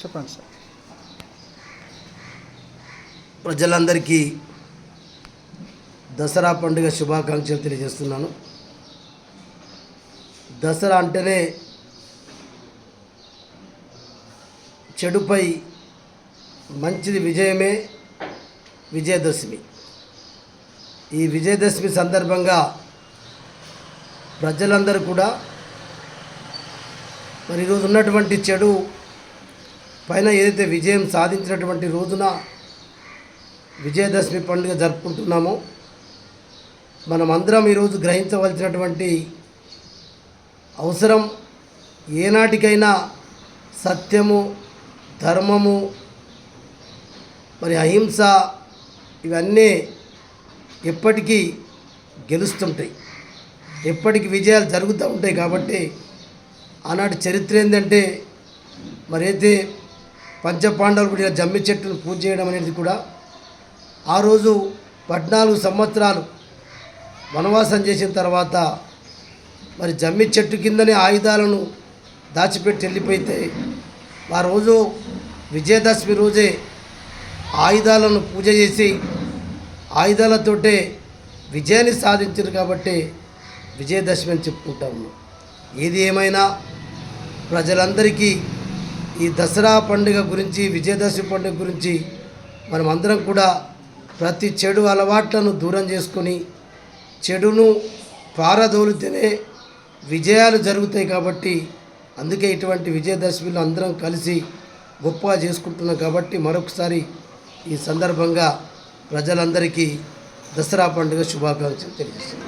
చెప్పండి సార్. ప్రజలందరికీ దసరా పండుగ శుభాకాంక్షలు తెలియజేస్తున్నాను. దసరా అంటేనే చెడుపై మంచిది విజయమే విజయదశమి. ఈ విజయదశమి సందర్భంగా ప్రజలందరూ కూడా మరి ఈరోజు ఉన్నటువంటి చెడు పైన ఏదైతే విజయం సాధించినటువంటి రోజున విజయదశమి పండుగ జరుపుకుంటున్నామో మనమందరం ఈరోజు గ్రహించవలసినటువంటి అవసరం ఏనాటికైనా సత్యము ధర్మము మరి అహింస ఇవన్నీ ఎప్పటికీ గెలుస్తుంటాయి. ఎప్పటికీ విజయాలు జరుగుతూ ఉంటాయి కాబట్టి ఆనాటి చరిత్ర ఏంటంటే మరి అయితే పంచపాండవులు కూడా జమ్మి చెట్టును పూజ చేయడం అనేది కూడా ఆ రోజు పద్నాలుగు సంవత్సరాలు వనవాసం చేసిన తర్వాత మరి జమ్మి చెట్టు కిందనే ఆయుధాలను దాచిపెట్టి వెళ్ళిపోయితే ఆ రోజు విజయదశమి రోజే ఆయుధాలను పూజ చేసి ఆయుధాలతోటే విజయాన్ని సాధించారు కాబట్టి విజయదశమి అని చెప్పుకుంటాము ఏది ఏమైనా ప్రజలందరికీ ఈ దసరా పండుగ గురించి విజయదశమి పండుగ గురించి మనం అందరం కూడా ప్రతి చెడు అలవాట్లను దూరం చేసుకొని చెడును పారదోలితేనే విజయాలు జరుగుతాయి కాబట్టి అందుకే ఇటువంటి విజయదశమిలో అందరం కలిసి గొప్పగా చేసుకుంటున్నాం కాబట్టి మరొకసారి ఈ సందర్భంగా ప్రజలందరికీ దసరా పండుగ శుభాకాంక్షలు తెలియజేస్తున్నాం.